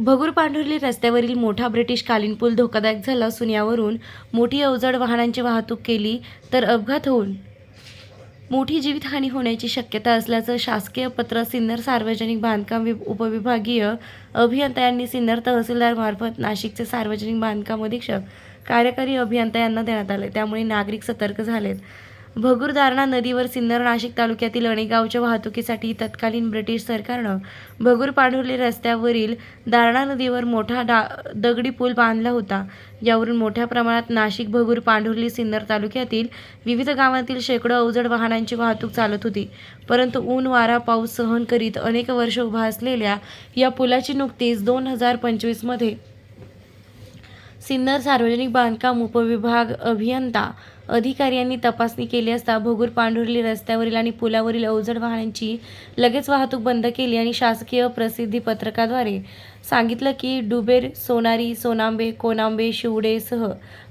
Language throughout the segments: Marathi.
भगूर पांढुर्ली रस्त्यावरील मोठा ब्रिटिशकालीन पूल धोकादायक झाला असून यावरून मोठी अवजड वाहनांची वाहतूक केली तर अपघात होऊन मोठी जीवितहानी होण्याची शक्यता असल्याचं शासकीय पत्र सिन्नर सार्वजनिक बांधकाम वि उपविभागीय अभियंता यांनी सिन्नर तहसीलदार मार्फत नाशिकचे सार्वजनिक बांधकाम अधीक्षक कार्यकारी अभियंता यांना देण्यात आले. त्यामुळे नागरिक सतर्क झालेत. भगूर दारणा नदीवर सिन्नर नाशिक तालुक्यातील अनेक गावच्या वाहतुकीसाठी तत्कालीन ब्रिटिश सरकारनं भगूर पांढुर्ली रस्त्यावरील दारणा नदीवर मोठा डा दगडी पूल बांधला होता. यावरून मोठ्या प्रमाणात नाशिक भगूर पांढुर्ली सिन्नर तालुक्यातील विविध गावांतील शेकडो अवजड वाहनांची वाहतूक चालत होती. परंतु ऊन वारा पाऊस सहन करीत अनेक वर्ष उभा असलेल्या या पुलाची नुकतीच दोन हजार पंचवीसमध्ये सिन्नर सार्वजनिक बांधकाम उपविभाग अभियंता अधिकारी यांनी तपासणी केली असता भोगूर पांढुर्ली रस्त्यावरील आणि पुलावरील अवजड वाहनांची लगेच वाहतूक बंद केली आणि शासकीय प्रसिद्धी पत्रकाद्वारे सांगितलं की डुबेर सोनारी सोनांबे कोनांबे शिवडेसह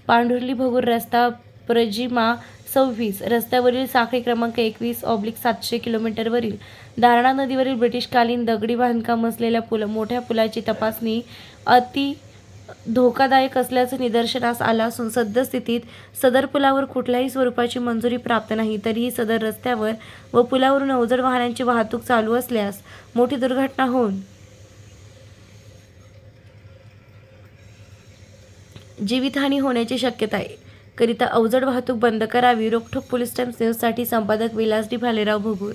पांढुर्ली भोगूर रस्ता प्रजिमा सव्वीस रस्त्यावरील साखळी क्रमांक एकवीस ऑब्लिक सातशे किलोमीटरवरील दारणा नदीवरील ब्रिटिशकालीन दगडी बांधकाम असलेल्या पुल मोठ्या पुलाची तपासणी अति धोकादायक असल्याचं निदर्शनास आलं असून सद्यस्थितीत सदर पुलावर कुठल्याही स्वरूपाची मंजुरी प्राप्त नाही. तरीही सदर रस्त्यावर व पुलावरून अवजड वाहनांची वाहतूक चालू असल्यास मोठी दुर्घटना होऊन जीवितहानी होण्याची शक्यता आहे. करिता अवजड वाहतूक बंद करावी. रोखठोक पोलीस टाइम्स न्यूजसाठी संपादक विलास डी भालेराव भुगूर